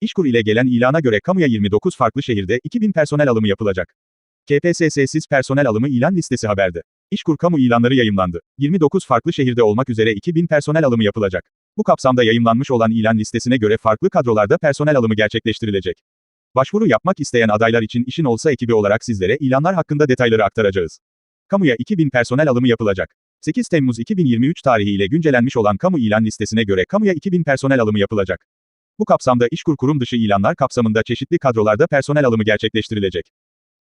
İşkur ile gelen ilana göre kamuya 29 farklı şehirde 2000 personel alımı yapılacak. KPSS'siz personel alımı ilan listesi haberde. İşkur kamu ilanları yayımlandı. 29 farklı şehirde olmak üzere 2000 personel alımı yapılacak. Bu kapsamda yayımlanmış olan ilan listesine göre farklı kadrolarda personel alımı gerçekleştirilecek. Başvuru yapmak isteyen adaylar için işin olsa ekibi olarak sizlere ilanlar hakkında detayları aktaracağız. Kamuya 2000 personel alımı yapılacak. 8 Temmuz 2023 tarihiyle güncellenmiş olan kamu ilan listesine göre kamuya 2000 personel alımı yapılacak. Bu kapsamda İşkur kurum dışı ilanlar kapsamında çeşitli kadrolarda personel alımı gerçekleştirilecek.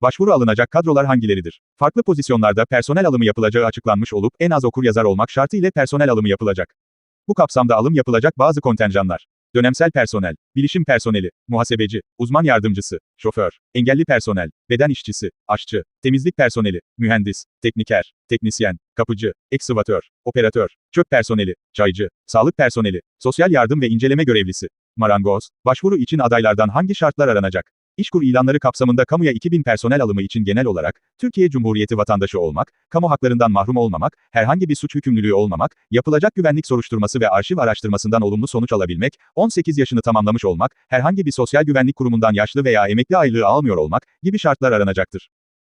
Başvuru alınacak kadrolar hangileridir? Farklı pozisyonlarda personel alımı yapılacağı açıklanmış olup en az okur yazar olmak şartı ile personel alımı yapılacak. Bu kapsamda alım yapılacak bazı kontenjanlar. Dönemsel personel, bilişim personeli, muhasebeci, uzman yardımcısı, şoför, engelli personel, beden işçisi, aşçı, temizlik personeli, mühendis, tekniker, teknisyen, kapıcı, ekskavatör, operatör, çöp personeli, çaycı, sağlık personeli, sosyal yardım ve inceleme görevlisi, marangoz, başvuru için adaylardan hangi şartlar aranacak? İşkur ilanları kapsamında kamuya 2000 personel alımı için genel olarak, Türkiye Cumhuriyeti vatandaşı olmak, kamu haklarından mahrum olmamak, herhangi bir suç hükümlülüğü olmamak, yapılacak güvenlik soruşturması ve arşiv araştırmasından olumlu sonuç alabilmek, 18 yaşını tamamlamış olmak, herhangi bir sosyal güvenlik kurumundan yaşlı veya emekli aylığı almıyor olmak gibi şartlar aranacaktır.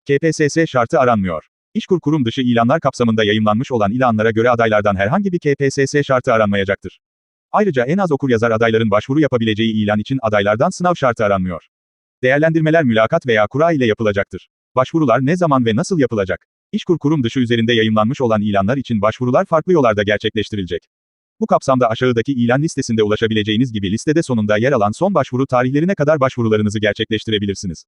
KPSS şartı aranmıyor. İşkur kurum dışı ilanlar kapsamında yayımlanmış olan ilanlara göre adaylardan herhangi bir KPSS şartı aranmayacaktır. Ayrıca en az okur yazar adayların başvuru yapabileceği ilan için adaylardan sınav şartı aranmıyor. Değerlendirmeler mülakat veya kura ile yapılacaktır. Başvurular ne zaman ve nasıl yapılacak? İşkur kurum dışı üzerinde yayımlanmış olan ilanlar için başvurular farklı yollarda gerçekleştirilecek. Bu kapsamda aşağıdaki ilan listesinde ulaşabileceğiniz gibi listede sonunda yer alan son başvuru tarihlerine kadar başvurularınızı gerçekleştirebilirsiniz.